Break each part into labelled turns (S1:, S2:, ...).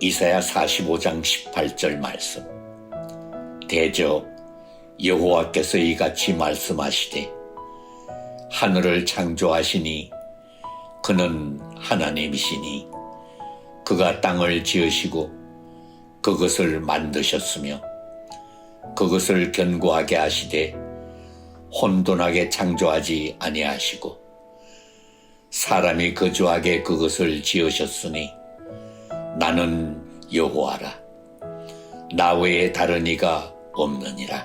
S1: 이사야 45장 18절 말씀. 대저 여호와께서 이같이 말씀하시되 하늘을 창조하시니 그는 하나님이시니 그가 땅을 지으시고 그것을 만드셨으며 그것을 견고하게 하시되 혼돈하게 창조하지 아니하시고 사람이 거주하게 그것을 지으셨으니 나는 여호와라. 나 외에 다른 이가 없느니라.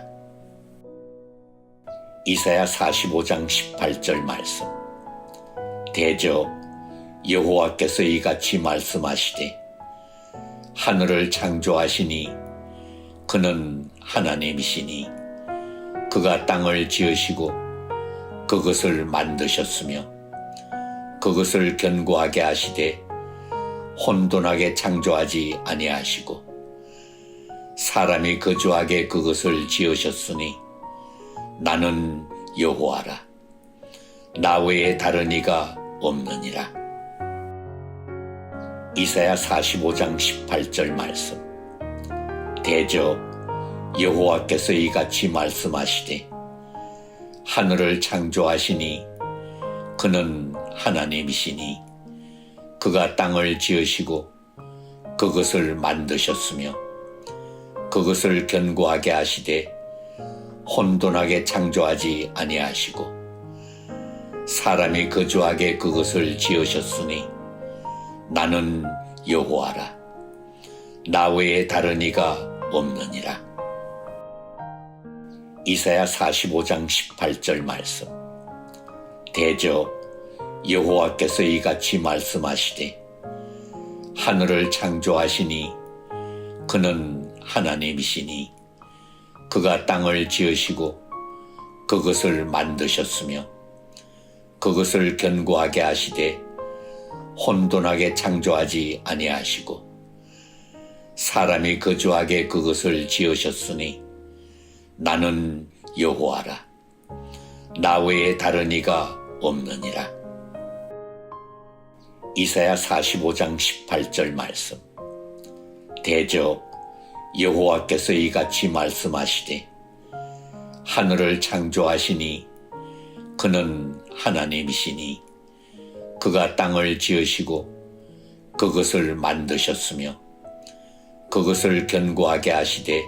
S1: 이사야 45장 18절 말씀. 대저 여호와께서 이같이 말씀하시되 하늘을 창조하시니 그는 하나님이시니 그가 땅을 지으시고 그것을 만드셨으며 그것을 견고하게 하시되 혼돈하게 창조하지 아니하시고 사람이 거주하게 그것을 지으셨으니 나는 여호와라. 나 외에 다른 이가 없느니라. 이사야 45장 18절 말씀. 대저 여호와께서 이같이 말씀하시되 하늘을 창조하시니 그는 하나님이시니 그가 땅을 지으시고 그것을 만드셨으며 그것을 견고하게 하시되 혼돈하게 창조하지 아니하시고 사람이 거주하게 그것을 지으셨으니 나는 여호와라. 나 외에 다른 이가 없느니라. 이사야 45장 18절 말씀. 대저 여호와께서 이같이 말씀하시되 하늘을 창조하시니 그는 하나님이시니 그가 땅을 지으시고 그것을 만드셨으며 그것을 견고하게 하시되 혼돈하게 창조하지 아니하시고 사람이 거주하게 그것을 지으셨으니 나는 여호와라. 나 외에 다른 이가 없느니라 이사야 45장 18절 말씀. 대저 여호와께서 이같이 말씀하시되 하늘을 창조하시니 그는 하나님이시니 그가 땅을 지으시고 그것을 만드셨으며 그것을 견고하게 하시되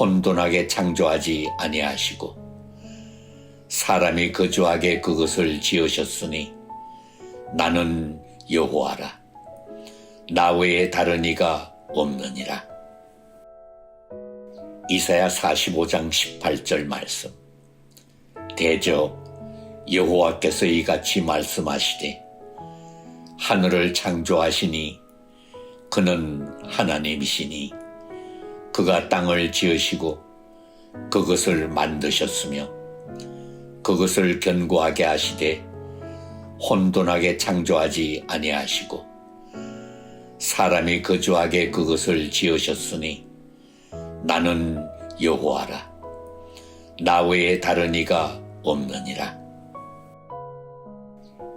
S1: 혼돈하게 창조하지 아니하시고 사람이 거주하게 그것을 지으셨으니 나는 여호와라. 나 외에 다른 이가 없느니라. 이사야 45장 18절 말씀. 대저 여호와께서 이같이 말씀하시되 하늘을 창조하시니 그는 하나님이시니 그가 땅을 지으시고 그것을 만드셨으며 그것을 견고하게 하시되 혼돈하게 창조하지 아니하시고 사람이 거주하게 그것을 지으셨으니 나는 여호와라. 나 외에 다른 이가 없느니라.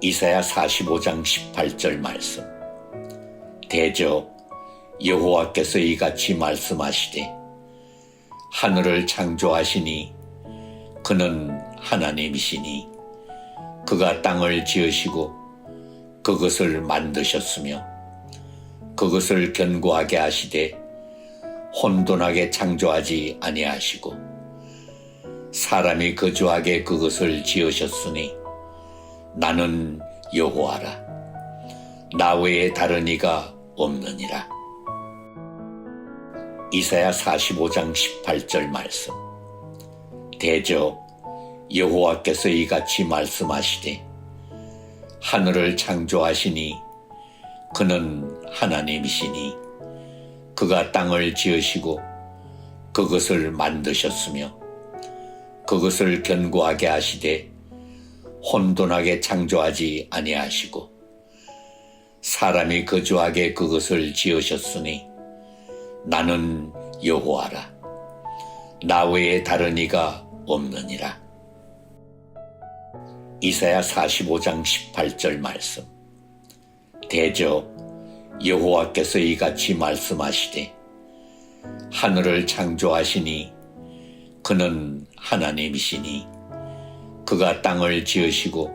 S1: 이사야 45장 18절 말씀. 대저 여호와께서 이같이 말씀하시되 하늘을 창조하시니 그는 하나님이시니 그가 땅을 지으시고 그것을 만드셨으며 그것을 견고하게 하시되 혼돈하게 창조하지 아니하시고 사람이 거주하게 그것을 지으셨으니 나는 여호와라. 나 외에 다른 이가 없느니라. 이사야 45장 18절 말씀. 대저 여호와께서 이같이 말씀하시되 하늘을 창조하시니 그는 하나님이시니 그가 땅을 지으시고 그것을 만드셨으며 그것을 견고하게 하시되 혼돈하게 창조하지 아니하시고 사람이 거주하게 그것을 지으셨으니 나는 여호와라. 나 외에 다른 이가 없느니라 이사야 45장 18절 말씀. 대저 여호와께서 이같이 말씀하시되 하늘을 창조하시니 그는 하나님이시니 그가 땅을 지으시고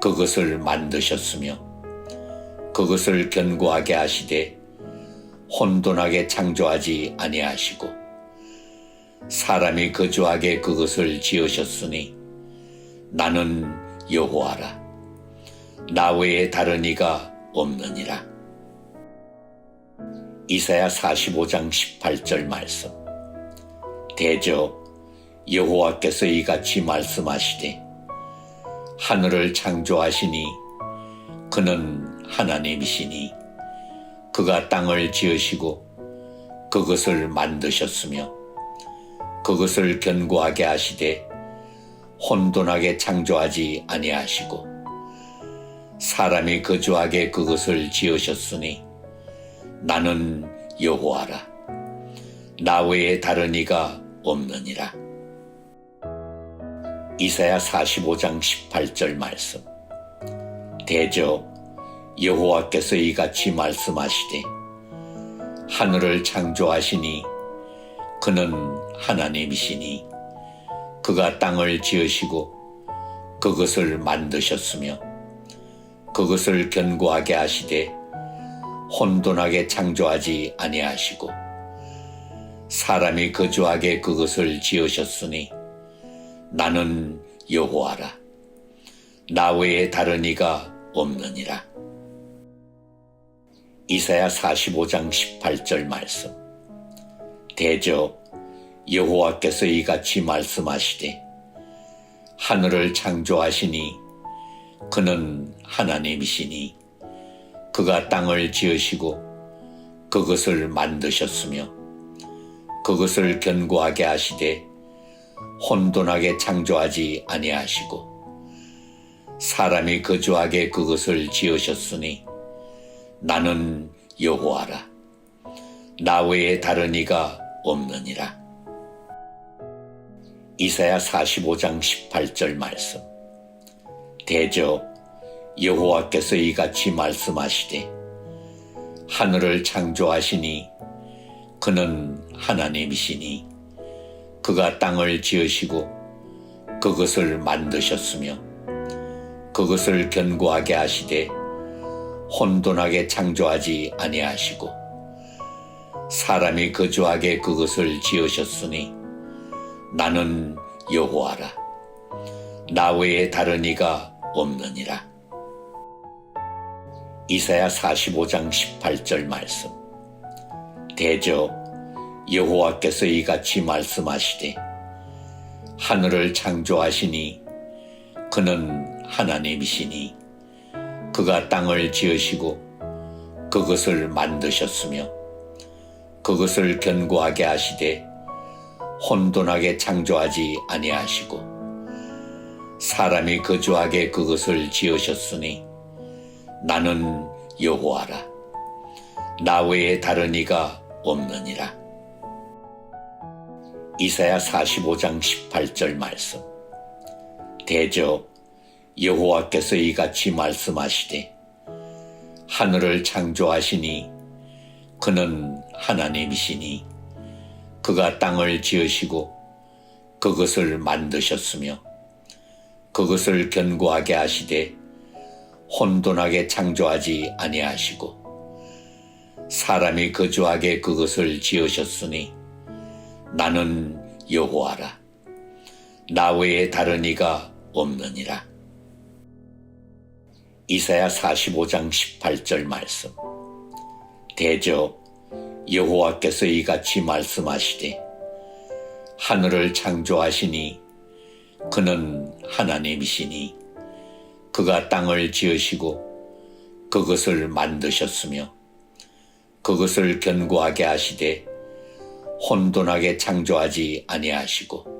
S1: 그것을 만드셨으며 그것을 견고하게 하시되 혼돈하게 창조하지 아니하시고 사람이 거주하게 그것을 지으셨으니 나는 여호와라. 나 외에 다른 이가 없느니라. 이사야 45장 18절 말씀. 대저 여호와께서 이같이 말씀하시되 하늘을 창조하시니 그는 하나님이시니 그가 땅을 지으시고 그것을 만드셨으며 그것을 견고하게 하시되 혼돈하게 창조하지 아니하시고 사람이 거주하게 그것을 지으셨으니 나는 여호와라. 나 외에 다른 이가 없느니라. 이사야 45장 18절 말씀. 대저 여호와께서 이같이 말씀하시되 하늘을 창조하시니 그는 하나님이시니 그가 땅을 지으시고 그것을 만드셨으며 그것을 견고하게 하시되 혼돈하게 창조하지 아니하시고 사람이 거주하게 그것을 지으셨으니 나는 여호와라. 나 외에 다른 이가 없느니라. 이사야 45장 18절 말씀. 대저 여호와께서 이같이 말씀하시되 하늘을 창조하시니 그는 하나님이시니 그가 땅을 지으시고 그것을 만드셨으며 그것을 견고하게 하시되 혼돈하게 창조하지 아니하시고 사람이 거주하게 그것을 지으셨으니 나는 여호와라. 나 외에 다른 이가 없느니라 이사야 45장 18절 말씀. 대저 여호와께서 이같이 말씀하시되 하늘을 창조하시니 그는 하나님이시니 그가 땅을 지으시고 그것을 만드셨으며 그것을 견고하게 하시되 혼돈하게 창조하지 아니하시고 사람이 거주하게 그것을 지으셨으니 나는 여호와라. 나 외에 다른 이가 없느니라. 이사야 45장 18절 말씀. 대저 여호와께서 이같이 말씀하시되 하늘을 창조하시니 그는 하나님이시니 그가 땅을 지으시고 그것을 만드셨으며 그것을 견고하게 하시되 혼돈하게 창조하지 아니하시고 사람이 거주하게 그것을 지으셨으니 나는 여호와라. 나 외에 다른 이가 없느니라. 이사야 45장 18절 말씀. 대저 여호와께서 이같이 말씀하시되 하늘을 창조하시니 그는 하나님이시니 그가 땅을 지으시고 그것을 만드셨으며 그것을 견고하게 하시되 혼돈하게 창조하지 아니하시고 사람이 거주하게 그것을 지으셨으니 나는 여호와라. 나 외에 다른 이가 없느니라. 이사야 45장 18절 말씀. 대저 여호와께서 이같이 말씀하시되 하늘을 창조하시니 그는 하나님이시니 그가 땅을 지으시고 그것을 만드셨으며 그것을 견고하게 하시되 혼돈하게 창조하지 아니하시고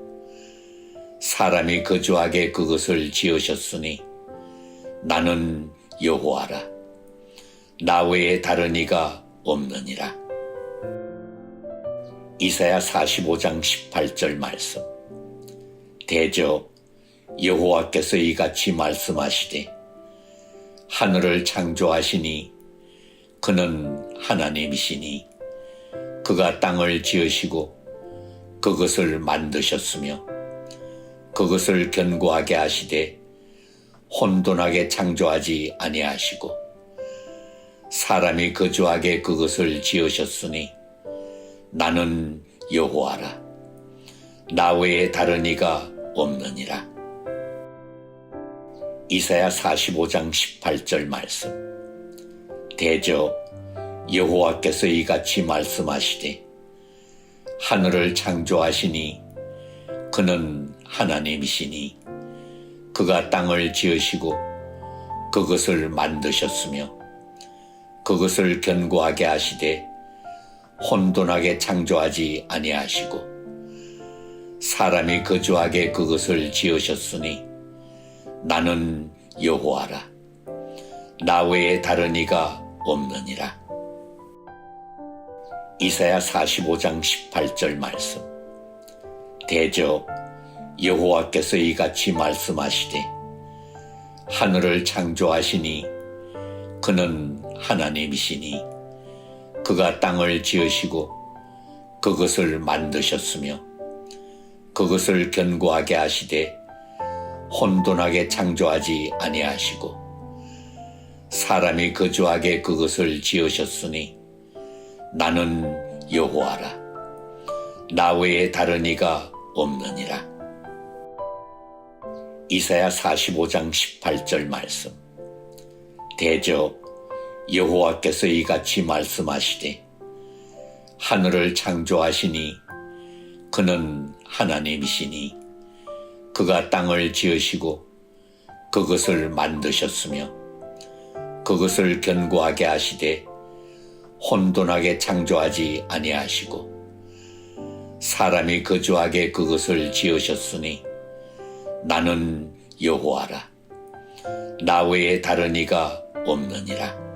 S1: 사람이 거주하게 그것을 지으셨으니 나는 여호와라. 나 외에 다른 이가 없느니라 이사야 45장 18절 말씀. 대저 여호와께서 이같이 말씀하시되 하늘을 창조하시니 그는 하나님이시니 그가 땅을 지으시고 그것을 만드셨으며 그것을 견고하게 하시되 혼돈하게 창조하지 아니하시고 사람이 거주하게 그것을 지으셨으니 나는 여호와라. 나 외에 다른 이가 없느니라. 이사야 45장 18절 말씀. 대저 여호와께서 이같이 말씀하시되 하늘을 창조하시니 그는 하나님이시니 그가 땅을 지으시고 그것을 만드셨으며 그것을 견고하게 하시되 혼돈하게 창조하지 아니하시고 사람이 거주하게 그것을 지으셨으니 나는 여호와라. 나 외에 다른 이가 없느니라. 이사야 45장 18절 말씀. 대저 여호와께서 이같이 말씀하시되 하늘을 창조하시니 그는 하나님이시니 그가 땅을 지으시고 그것을 만드셨으며 그것을 견고하게 하시되 혼돈하게 창조하지 아니하시고 사람이 거주하게 그것을 지으셨으니 나는 여호와라. 나 외에 다른 이가 없느니라. 이사야 45장 18절 말씀. 대저 여호와께서 이같이 말씀하시되 하늘을 창조하시니 그는 하나님이시니 그가 땅을 지으시고 그것을 만드셨으며 그것을 견고하게 하시되 혼돈하게 창조하지 아니하시고 사람이 거주하게 그것을 지으셨으니 나는 여호와라. 나 외에 다른 이가 없느니라